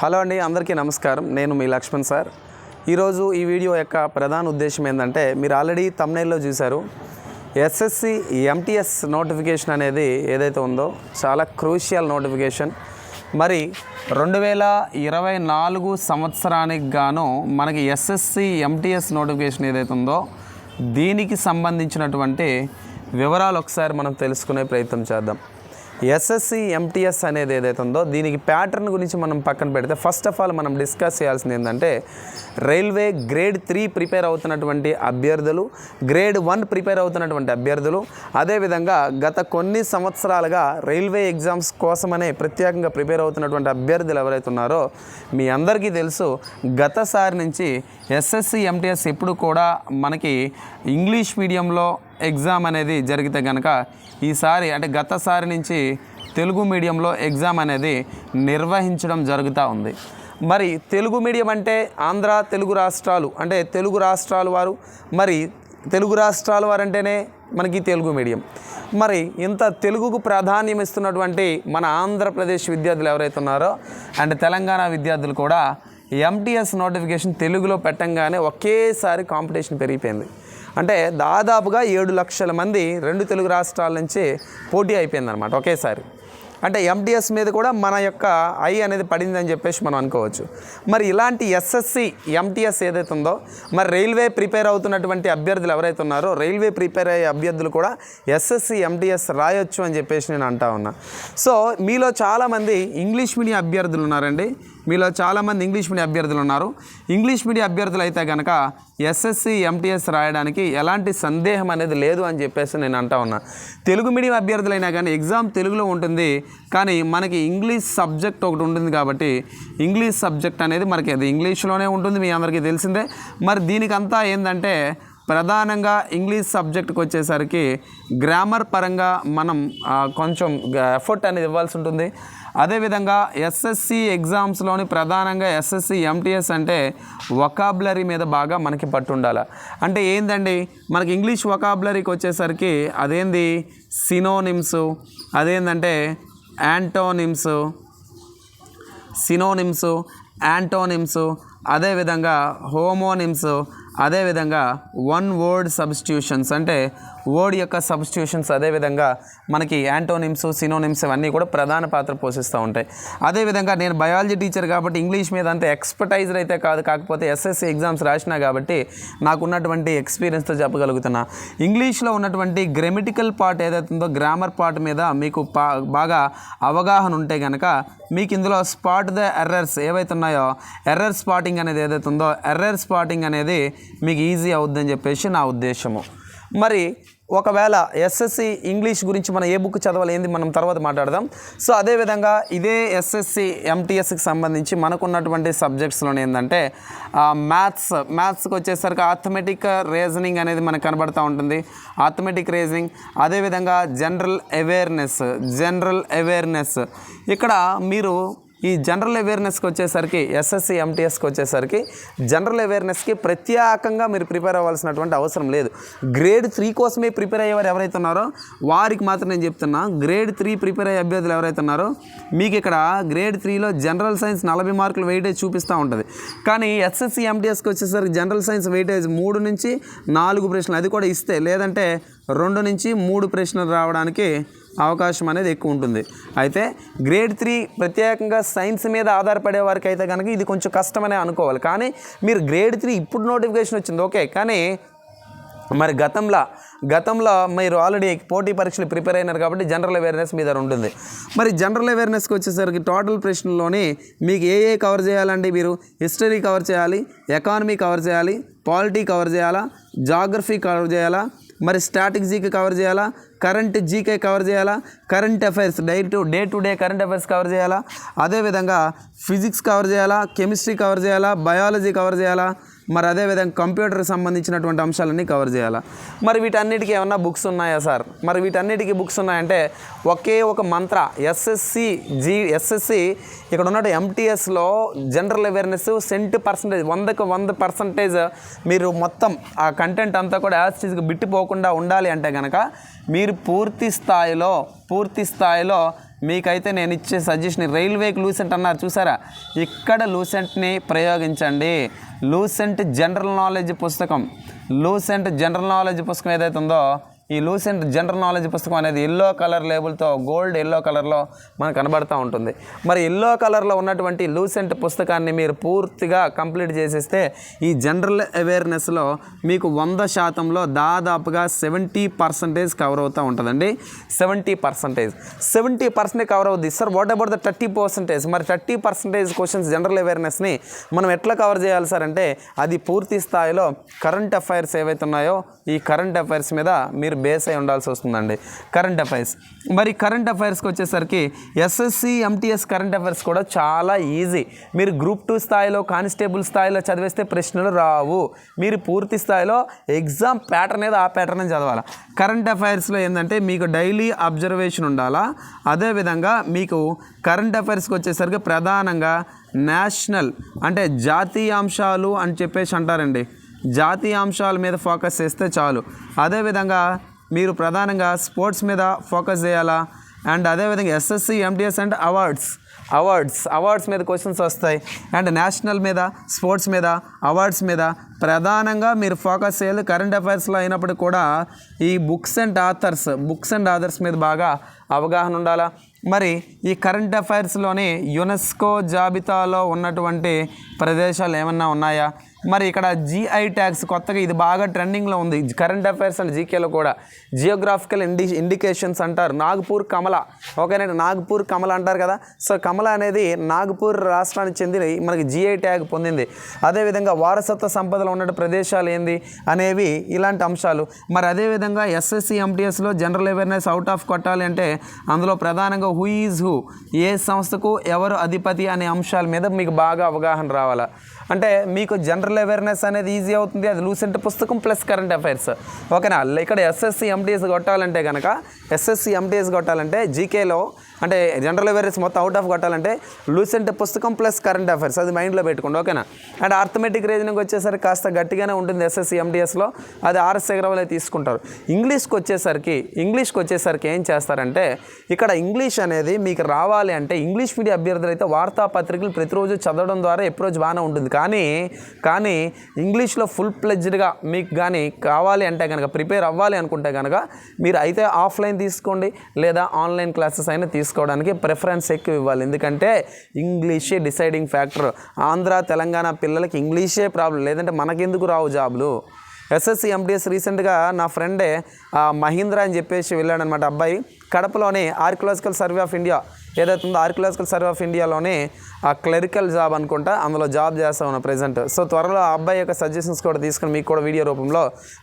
Hello అండి అందరికీ నమస్కారం. నేను మీ లక్ష్మణ్ సార్. ఈరోజు ఈ వీడియో యొక్క ప్రధాన ఉద్దేశం ఏంటంటే మీరు ఆల్రెడీ తమ్నైల్లో చూశారు. ఎస్ఎస్సి ఎంటీఎస్ నోటిఫికేషన్ అనేది ఏదైతే ఉందో చాలా క్రూషియల్ నోటిఫికేషన్. మరి రెండు వేల ఇరవై నాలుగు సంవత్సరానికి గాను మనకి ఎస్ఎస్సి ఎంటీఎస్ నోటిఫికేషన్ ఏదైతే ఉందో దీనికి సంబంధించినటువంటి వివరాలు ఒకసారి మనం తెలుసుకునే ప్రయత్నం చేద్దాం. ఎస్ఎస్సి ఎంటీఎస్ అనేది ఏదైతే ఉందో దీనికి ప్యాటర్న్ గురించి మనం పక్కన పెడితే ఫస్ట్ ఆఫ్ ఆల్ మనం డిస్కస్ చేయాల్సింది ఏంటంటే రైల్వే గ్రేడ్ త్రీ ప్రిపేర్ అవుతున్నటువంటి అభ్యర్థులు గ్రేడ్ వన్ ప్రిపేర్ అవుతున్నటువంటి అభ్యర్థులు అదేవిధంగా గత కొన్ని సంవత్సరాలుగా రైల్వే ఎగ్జామ్స్ కోసమనే ప్రత్యేకంగా ప్రిపేర్ అవుతున్నటువంటి అభ్యర్థులు ఎవరైతే ఉన్నారో మీ అందరికీ తెలుసు గతసారి నుంచి ఎస్ఎస్సి ఎంటీఎస్ ఎప్పుడు కూడా మనకి ఇంగ్లీష్ మీడియంలో ఎగ్జామ్ అనేది జరిగితే కనుక ఈసారి అంటే గతసారి నుంచి తెలుగు మీడియంలో ఎగ్జామ్ అనేది నిర్వహించడం జరుగుతూ ఉంది. మరి తెలుగు మీడియం అంటే ఆంధ్ర తెలుగు రాష్ట్రాలు అంటే తెలుగు రాష్ట్రాలు వారు. మరి తెలుగు రాష్ట్రాల వారు అంటేనే మనకి తెలుగు మీడియం. మరి ఇంత తెలుగుకు ప్రాధాన్యం ఇస్తున్నటువంటి మన ఆంధ్రప్రదేశ్ విద్యార్థులు ఎవరైతే ఉన్నారో అండ్ తెలంగాణ విద్యార్థులు కూడా ఎంటీఎస్ నోటిఫికేషన్ తెలుగులో పెట్టంగానే ఒకేసారి కాంపిటీషన్ పెరిగిపోయింది. అంటే దాదాపుగా ఏడు లక్షల మంది రెండు తెలుగు రాష్ట్రాల నుంచి పోటీ అయిపోయిందనమాట ఒకేసారి. అంటే ఎంటీఎస్ మీద కూడా మన యొక్క ఐ అనేది పడిందని చెప్పేసి మనం అనుకోవచ్చు. మరి ఇలాంటి ఎస్ఎస్సి ఎంటీఎస్ ఏదైతే ఉందో మరి రైల్వే ప్రిపేర్ అవుతున్నటువంటి అభ్యర్థులు ఎవరైతే ఉన్నారో రైల్వే ప్రిపేర్ అయ్యే అభ్యర్థులు కూడా ఎస్ఎస్సి ఎంటీఎస్ రాయొచ్చు అని చెప్పేసి నేను అంటా ఉన్నా. సో మీలో చాలామంది ఇంగ్లీష్ మీడియం అభ్యర్థులు ఉన్నారండి. మీలో చాలామంది ఇంగ్లీష్ మీడియం అభ్యర్థులు ఉన్నారు. ఇంగ్లీష్ మీడియం అభ్యర్థులు అయితే కనుక ఎస్ఎస్సి ఎంటీఎస్ రాయడానికి ఎలాంటి సందేహం అనేది లేదు అని చెప్పేసి నేను అంటా ఉన్నా. తెలుగు మీడియం అభ్యర్థులైనా కానీ ఎగ్జామ్ తెలుగులో ఉంటుంది కానీ మనకి ఇంగ్లీష్ సబ్జెక్ట్ ఒకటి ఉంటుంది కాబట్టి ఇంగ్లీష్ సబ్జెక్ట్ అనేది మనకి అది ఇంగ్లీష్లోనే ఉంటుంది మీ అందరికీ తెలిసిందే. మరి దీనికంతా ఏంటంటే ప్రధానంగా ఇంగ్లీష్ సబ్జెక్ట్కి వచ్చేసరికి గ్రామర్ పరంగా మనం కొంచెం ఎఫర్ట్ అనేది ఇవ్వాల్సి ఉంటుంది. అదేవిధంగా ఎస్ఎస్సి ఎగ్జామ్స్లోని ప్రధానంగా ఎస్ఎస్సి ఎంటీఎస్ అంటే వొకాబులరీ మీద బాగా మనకి పట్టుండాల. అంటే ఏందండి? మనకి ఇంగ్లీష్ వొకాబులరీకి వచ్చేసరికి అదేంది? సినోనిమ్స్ అదేంటంటే యాంటోనిమ్స్ సినోనిమ్స్ యాంటోనిమ్స్ అదేవిధంగా హోమోనిమ్స్ అదేవిధంగా వన్ వర్డ్ సబ్స్టిట్యూషన్స్ అంటే వర్డ్ యొక్క సబ్స్టిట్యూషన్స్ అదేవిధంగా మనకి యాంటోనిమ్స్ సినోనిమ్స్ ఇవన్నీ కూడా ప్రధాన పాత్ర పోషిస్తూ ఉంటాయి. అదేవిధంగా నేను బయాలజీ టీచర్ కాబట్టి ఇంగ్లీష్ మీద అంత ఎక్స్పర్టైజర్ అయితే కాదు కాకపోతే ఎస్ఎస్సి ఎగ్జామ్స్ రాసినా కాబట్టి నాకున్నటువంటి ఎక్స్పీరియన్స్తో చెప్పగలుగుతున్నా. ఇంగ్లీష్లో ఉన్నటువంటి గ్రామటికల్ పార్ట్ ఏదైతే ఉందో గ్రామర్ పార్ట్ మీద మీకు పా బాగా అవగాహన ఉంటే కనుక మీకు ఇందులో స్పాట్ ద ఎర్రర్స్ ఏవైతే ఉన్నాయో ఎర్రర్ స్పాటింగ్ అనేది ఏదైతే ఉందో ఎర్రర్ స్పాటింగ్ అనేది మీకు ఈజీ అవుద్దని చెప్పేసి నా ఉద్దేశము. మరి ఒకవేళ ఎస్ఎస్సి ఇంగ్లీష్ గురించి మనం ఏ బుక్ చదవాలి మనం తర్వాత మాట్లాడదాం. సో అదేవిధంగా ఇదే ఎస్ఎస్సి ఎంటీఎస్కి సంబంధించి మనకున్నటువంటి సబ్జెక్ట్స్లోనే ఏంటంటే మ్యాథ్స్ మ్యాథ్స్కి వచ్చేసరికి ఆథమెటిక్ రీజనింగ్ అనేది మనకు కనబడుతూ ఉంటుంది. ఆథమెటిక్ రీజనింగ్ అదేవిధంగా జనరల్ అవేర్నెస్ జనరల్ అవేర్నెస్ ఇక్కడ మీరు ఈ జనరల్ అవేర్నెస్కి వచ్చేసరికి ఎస్ఎస్సి ఎంటీఎస్కి వచ్చేసరికి జనరల్ అవేర్నెస్కి ప్రత్యేకంగా మీరు ప్రిపేర్ అవ్వాల్సినటువంటి అవసరం లేదు. గ్రేడ్ త్రీ కోసమే ప్రిపేర్ అయ్యేవారు ఎవరైతే ఉన్నారో వారికి మాత్రం నేను చెప్తున్నా గ్రేడ్ త్రీ ప్రిపేర్ అయ్యే అభ్యర్థులు ఎవరైతే ఉన్నారో మీకు ఇక్కడ గ్రేడ్ త్రీలో జనరల్ సైన్స్ నలభై మార్కులు వెయిటేజ్ చూపిస్తూ ఉంటుంది. కానీ ఎస్ఎస్సి ఎంటీఎస్కి వచ్చేసరికి జనరల్ సైన్స్ వెయిటేజ్ మూడు నుంచి నాలుగు ప్రశ్నలు అది కూడా ఇస్తే లేదంటే రెండు నుంచి మూడు ప్రశ్నలు రావడానికి అవకాశం అనేది ఎక్కువ ఉంటుంది. అయితే గ్రేడ్ త్రీ ప్రత్యేకంగా సైన్స్ మీద ఆధారపడే వారికి అయితే కనుక ఇది కొంచెం కష్టమనే అనుకోవాలి. కానీ మీరు గ్రేడ్ త్రీ ఇప్పుడు నోటిఫికేషన్ వచ్చింది. ఓకే కానీ మరి గతంలో గతంలో మీరు ఆల్రెడీ పోటీ పరీక్షలు ప్రిపేర్ అయినారు కాబట్టి జనరల్ అవేర్నెస్ మీద ఉంటుంది. మరి జనరల్ అవేర్నెస్కి వచ్చేసరికి టోటల్ ప్రశ్నలోని మీకు ఏ ఏ కవర్ చేయాలండి మీరు? హిస్టరీ కవర్ చేయాలి ఎకానమీ కవర్ చేయాలి పాలిటీ కవర్ చేయాలా జాగ్రఫీ కవర్ చేయాలా మరి స్టాటిక్ జీకే కవర్ చేయాలా? కరెంట్ జీకే కవర్ చేయాలా? Current affairs day to day to day current affairs cover చేయాలా? అదేవిధంగా ఫిజిక్స్ కవర్ చేయాలా? కెమిస్ట్రీ కవర్ చేయాలా? బయాలజీ కవర్ చేయాలా? మరి అదేవిధంగా కంప్యూటర్ సంబంధించినటువంటి అంశాలన్నీ కవర్ చేయాలా? మరి వీటన్నిటికీ ఏమన్నా బుక్స్ ఉన్నాయా సార్? మరి వీటన్నిటికీ బుక్స్ ఉన్నాయంటే ఒకే ఒక మంత్ర ఎస్ఎస్సి జీ ఎస్ఎస్సి ఇక్కడ ఉన్నట్టు ఎంటీఎస్లో జనరల్ అవేర్నెస్ సెంట్ పర్సంటేజ్ వందకు వంద పర్సంటేజ్ మీరు మొత్తం ఆ కంటెంట్ అంతా కూడా యాస్టీస్కి బిట్టిపోకుండా ఉండాలి అంటే కనుక మీరు పూర్తి స్థాయిలో పూర్తి స్థాయిలో మీకైతే నేను ఇచ్చే సజెషన్ రైల్వేకి లూసెంట్ అన్నారు చూసారా? ఇక్కడ లూసెంట్ని ప్రయోగించండి. లూసెంట్ జనరల్ నాలెడ్జ్ పుస్తకం. లూసెంట్ జనరల్ నాలెడ్జ్ పుస్తకం ఏదైతే ఉందో ఈ లూసెంట్ జనరల్ నాలెడ్జ్ పుస్తకం అనేది ఎల్లో కలర్ లేబుల్తో గోల్డ్ ఎల్లో కలర్లో మనకు కనబడుతూ ఉంటుంది. మరి ఎల్లో కలర్లో ఉన్నటువంటి లూసెంట్ పుస్తకాన్ని మీరు పూర్తిగా కంప్లీట్ చేసేస్తే ఈ జనరల్ అవేర్నెస్లో మీకు వంద శాతంలో దాదాపుగా సెవెంటీ పర్సెంటేజ్ కవర్ అవుతూ ఉంటుందండి. Seventy percentage. Seventy percentage cover అవుద్ది. Sir what about the thirty percentage మరి థర్టీ పర్సెంటేజ్ క్వశ్చన్స్ జనరల్ అవేర్నెస్ని మనం ఎట్లా కవర్ చేయాలి సార్? అంటే అది పూర్తి స్థాయిలో కరెంట్ అఫైర్స్ ఏవైతే ఉన్నాయో ఈ కరెంట్ అఫైర్స్ మీద మీరు బేస్ అయి ఉండాల్సి వస్తుందండి. కరెంట్ అఫైర్స్ మరి కరెంట్ అఫైర్స్కి వచ్చేసరికి ఎస్ఎస్సి ఎంటీఎస్ కరెంట్ అఫైర్స్ కూడా చాలా ఈజీ మీరు గ్రూప్ టూ స్థాయిలో కానిస్టేబుల్ స్థాయిలో చదివేస్తే ప్రశ్నలు రావు. మీరు పూర్తి స్థాయిలో ఎగ్జామ్ ప్యాటర్న్ ఏదో ఆ ప్యాటర్న్ చదవాలి. కరెంట్ అఫైర్స్లో ఏంటంటే మీకు డైలీ అబ్జర్వేషన్ ఉండాలా. అదేవిధంగా మీకు కరెంట్ అఫైర్స్కి వచ్చేసరికి ప్రధానంగా నేషనల్ అంటే జాతీయాంశాలు అని చెప్పేసి అంటారండి. జాతీయాంశాల మీద ఫోకస్ చేస్తే చాలు. అదేవిధంగా మీరు ప్రధానంగా స్పోర్ట్స్ మీద ఫోకస్ చేయాలా? అండ్ అదేవిధంగా SSC MTS and awards awards awards మీద క్వశ్చన్స్ వస్తాయి. అండ్ నేషనల్ మీద స్పోర్ట్స్ మీద అవార్డ్స్ మీద ప్రధానంగా మీరు ఫోకస్ చేయాలి. కరెంట్ అఫైర్స్లో అయినప్పటికీ కూడా ఈ books and authors books and authors మీద బాగా అవగాహన ఉండాలా? మరి ఈ కరెంట్ అఫైర్స్లోని యునెస్కో జాబితాలో ఉన్నటువంటి ప్రదేశాలు ఏమన్నా ఉన్నాయా? మరి ఇక్కడ జిఐ ట్యాగ్స్ కొత్తగా ఇది బాగా ట్రెండింగ్లో ఉంది. కరెంట్ అఫైర్స్ అండ్ జీకేలో కూడా. జియోగ్రాఫికల్ ఇండి ఇండికేషన్స్ అంటారు. నాగ్పూర్ కమల. ఓకేనండి నాగ్పూర్ కమల అంటారు కదా. సో కమల అనేది నాగ్పూర్ రాష్ట్రానికి చెందిన మనకి జిఐ ట్యాగ్ పొందింది. అదేవిధంగా వారసత్వ సంపదలో ఉన్న ప్రదేశాలు ఏంది అనేవి ఇలాంటి అంశాలు. మరి అదేవిధంగా ఎస్ఎస్సి ఎంటీఎస్లో జనరల్ అవేర్నెస్ అవుట్ ఆఫ్ కొట్టాలి అంటే అందులో ప్రధానంగా హూ ఈజ్ హూ ఏ సంస్థకు ఎవరు అధిపతి అనే అంశాల మీద మీకు బాగా అవగాహన రావాలా. అంటే మీకు జనరల్ అవేర్నెస్ అనేది ఈజీ అవుతుంది అది లూసెంట్ పుస్తకం ప్లస్ కరెంట్ అఫైర్స్ ఓకేనా ఇక్కడ ఎస్ఎస్సి ఎంటీఎస్ కొట్టాలంటే కనుక ఎస్ఎస్సి ఎంటీఎస్ కొట్టాలంటే జీకేలో అంటే జనరల్ అవేర్నెస్ మొత్తం అవుట్ ఆఫ్ కొట్టాలంటే లూసెంట్ పుస్తకం ప్లస్ కరెంట్ అఫైర్స్ అది మైండ్లో పెట్టుకోండి. ఓకేనా అండ్ ఆర్థమెటిక్ రీజనింగ్ వచ్చేసరికి కాస్త గట్టిగానే ఉంటుంది ఎస్ఎస్సి ఎంటీఎస్లో అది ఆర్ఎస్ అగ్రవాల్ తీసుకుంటారు. ఇంగ్లీష్కి వచ్చేసరికి ఇంగ్లీష్కి వచ్చేసరికి ఏం చేస్తారంటే ఇక్కడ ఇంగ్లీష్ అనేది మీకు రావాలి అంటే ఇంగ్లీష్ మీడియం అభ్యర్థులు అయితే వార్తాపత్రికలు ప్రతిరోజు చదవడం ద్వారా ఎప్రోచ్ బాగానే ఉంటుంది. కానీ కానీ ఇంగ్లీష్లో ఫుల్ ప్లెజ్డ్గా మీకు కానీ కావాలి అంటే కనుక ప్రిపేర్ అవ్వాలి అనుకుంటే కనుక మీరు అయితే ఆఫ్లైన్ తీసుకోండి లేదా ఆన్లైన్ క్లాసెస్ అయినా తీసుకోవడానికి ప్రిఫరెన్స్ ఎక్కువ ఇవ్వాలి. ఎందుకంటే ఇంగ్లీషే డిసైడింగ్ ఫ్యాక్టర్. ఆంధ్ర తెలంగాణ పిల్లలకి ఇంగ్లీషే ప్రాబ్లం. లేదంటే మనకెందుకు రావు జాబులు? ఎస్ఎస్సి ఎంటీఎస్ రీసెంట్గా నా ఫ్రెండే మహీంద్ర అని చెప్పేసి వెళ్ళాడనమాట అబ్బాయి. కడపలోని ఆర్కియలాజికల్ సర్వే ఆఫ్ ఇండియా ఏదైతే ఉందో ఆర్కియలాజికల్ సర్వే ఆఫ్ ఇండియాలోనే ఆ క్లరికల్ జాబ్ అనుకుంటా అందులో జాబ్ చేస్తా ఉన్నా ప్రజెంట్ సో త్వరలో ఆ అబ్బాయి యొక్క సజెషన్స్ కూడా తీసుకుని మీకు కూడా వీడియో రూపంలో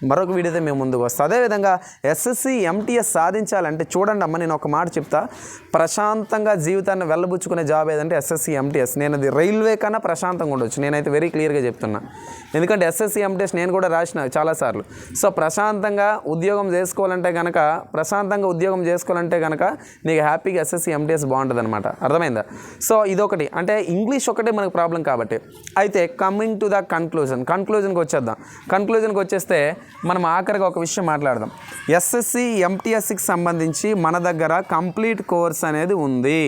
మరొక వీడియోతో మేము ముందుకు వస్తాం. అదేవిధంగా ఎస్ఎస్సి ఎంటీఎస్ సాధించాలంటే చూడండి అమ్మ నేను ఒక మాట చెప్తా. ప్రశాంతంగా జీవితాన్ని వెళ్ళబుచ్చుకునే జాబ్ ఏదంటే ఎస్ఎస్సి ఎంటీఎస్ నేను అది రైల్వే కన్నా ప్రశాంతంగా ఉండొచ్చు. నేనైతే వెరీ క్లియర్గా చెప్తున్నా. ఎందుకంటే ఎస్ఎస్సి ఎంటీఎస్ నేను కూడా రాసిన చాలాసార్లు. సో ప్రశాంతంగా ఉద్యోగం చేసుకోవాలంటే కనుక ప్రశాంతంగా ఉద్యోగం చేసుకోవాలంటే కనుక నీకు హ్యాపీగా ఎస్ఎస్సి ఎంటీఎస్ బాగుంటుంది అనమాట అర్థమైందా? సో ఇదొకటి. అంటే ఇంగ్లీష్ ఒకటే మనకు ప్రాబ్లం కాబట్టి. అయితే కమింగ్ టు ద కన్క్లూజన్. కన్క్లూజన్కి వచ్చేద్దాం. కన్క్లూజన్కి వచ్చేస్తే మనం ఆఖరిగా ఒక విషయం మాట్లాడదాం. ఎస్ఎస్సి ఎంటీఎస్సికి సంబంధించి మన దగ్గర కంప్లీట్ కోర్స్ అనేది ఉంది.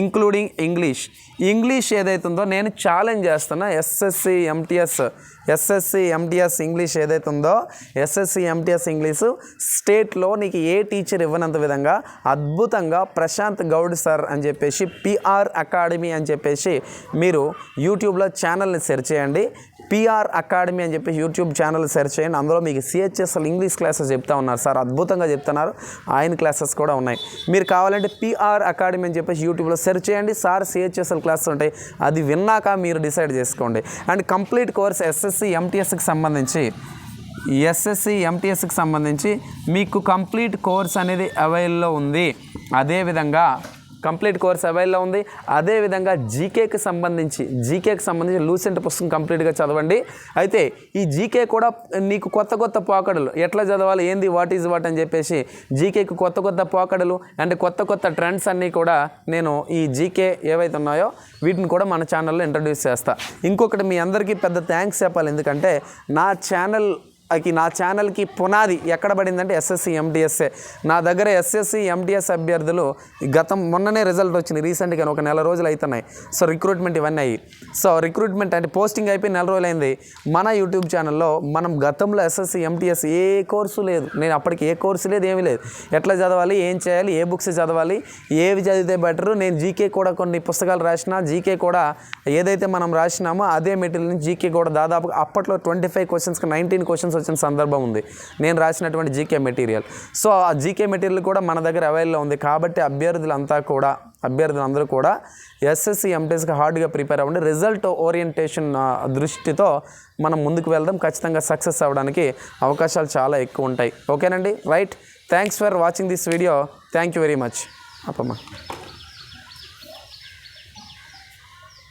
Including English. ఇంగ్లీష్ ఏదైతుందో నేను ఛాలెంజ్ చేస్తున్నా. SSC MTS SSC MTS English ఏదైతుందో ఉందో ఎస్ఎస్సి ఎంటీఎస్ ఇంగ్లీషు స్టేట్లో నీకు ఏ టీచర్ ఇవ్వనంత విధంగా అద్భుతంగా ప్రశాంత్ గౌడ్ సార్ అని చెప్పేసి పిఆర్ అకాడమీ అని చెప్పేసి మీరు యూట్యూబ్లో ఛానల్ని సెర్చ్ చేయండి. పిఆర్ అకాడమీ అని చెప్పి యూట్యూబ్ ఛానల్ సెర్చ్ చేయండి. అందులో మీకు సిహెచ్ఎస్ఎల్ ఇంగ్లీష్ క్లాసెస్ చెప్తా ఉన్నారు సార్. అద్భుతంగా చెప్తున్నారు. ఆయన క్లాసెస్ కూడా ఉన్నాయి. మీరు కావాలంటే పిఆర్ అకాడమీ అని చెప్పేసి యూట్యూబ్లో సెర్చ్ చేయండి. సార్ సిహెచ్ఎస్ఎల్ క్లాసెస్ ఉంటాయి. అది విన్నాక మీరు డిసైడ్ చేసుకోండి. అండ్ కంప్లీట్ కోర్స్ ఎస్ఎస్సి ఎంటీఎస్కి సంబంధించి ఎస్ఎస్సి ఎంటీఎస్కి సంబంధించి మీకు కంప్లీట్ కోర్స్ అనేది అవైల్లో ఉంది. అదేవిధంగా కంప్లీట్ కోర్స్ అవైల్లో ఉంది. అదేవిధంగా జీకేకి సంబంధించి జీకేకి సంబంధించి లూసెంట్ పుస్తకం కంప్లీట్గా చదవండి. అయితే ఈ జీకే కూడా నీకు కొత్త కొత్త పోకడలు ఎట్లా చదవాలి ఏంది వాట్ ఈజ్ వాట్ అని చెప్పేసి జీకేకి కొత్త కొత్త పోకడలు అండ్ కొత్త కొత్త ట్రెండ్స్ అన్నీ కూడా నేను ఈ జీకే ఏవైతే ఉన్నాయో వీటిని కూడా మన ఛానల్లో ఇంట్రడ్యూస్ చేస్తా. ఇంకొకటి మీ అందరికీ పెద్ద థ్యాంక్స్ చెప్పాలి. ఎందుకంటే నా ఛానల్ నా ఛానల్కి పునాది ఎక్కడ పడిందంటే ఎస్ఎస్సి ఎండిఎస్ఏ. నా దగ్గర ఎస్ఎస్సి ఎంటీఎస్ అభ్యర్థులు గతం మొన్ననే రిజల్ట్ వచ్చింది. రీసెంట్గా ఒక నెల రోజులు అవుతున్నాయి సో రిక్రూట్మెంట్ ఇవన్నీ అయ్యి. సో రిక్రూట్మెంట్ అంటే పోస్టింగ్ అయిపోయి నెల రోజులైంది మన యూట్యూబ్ ఛానల్లో మనం గతంలో ఎస్ఎస్సి ఎంటీఎస్ ఏ కోర్సు లేదు. నేను అప్పటికి ఏ కోర్సు లేదు ఏమీ లేదు. ఎట్లా చదవాలి ఏం చేయాలి ఏ బుక్స్ చదవాలి ఏవి చదివితే బెటర్. నేను జీకే కూడా కొన్ని పుస్తకాలు రాసిన జీకే కూడా ఏదైతే మనం రాసినామో అదే మెటీరియల్ జీకే కూడా దాదాపు అప్పట్లో ట్వంటీ ఫైవ్ క్వశ్చన్స్కి నైన్టీన్ క్వశ్చన్స్ వచ్చిన సందర్భం ఉంది. నేను రాసినటువంటి జీకే మెటీరియల్. సో ఆ జీకే మెటీరియల్ కూడా మన దగ్గర అవైలబుల్లో ఉంది. కాబట్టి అభ్యర్థులంతా కూడా అభ్యర్థులందరూ కూడా ఎస్ఎస్సి ఎంటీఎస్కి హార్డ్గా ప్రిపేర్ అవ్వండి. రిజల్ట్ ఓరియంటేషన్ దృష్టితో మనం ముందుకు వెళ్దాం. ఖచ్చితంగా సక్సెస్ అవ్వడానికి అవకాశాలు చాలా ఎక్కువ ఉంటాయి. ఓకేనండి? Right. Thanks for watching this video. Thank you very much. అప్పమ్మా.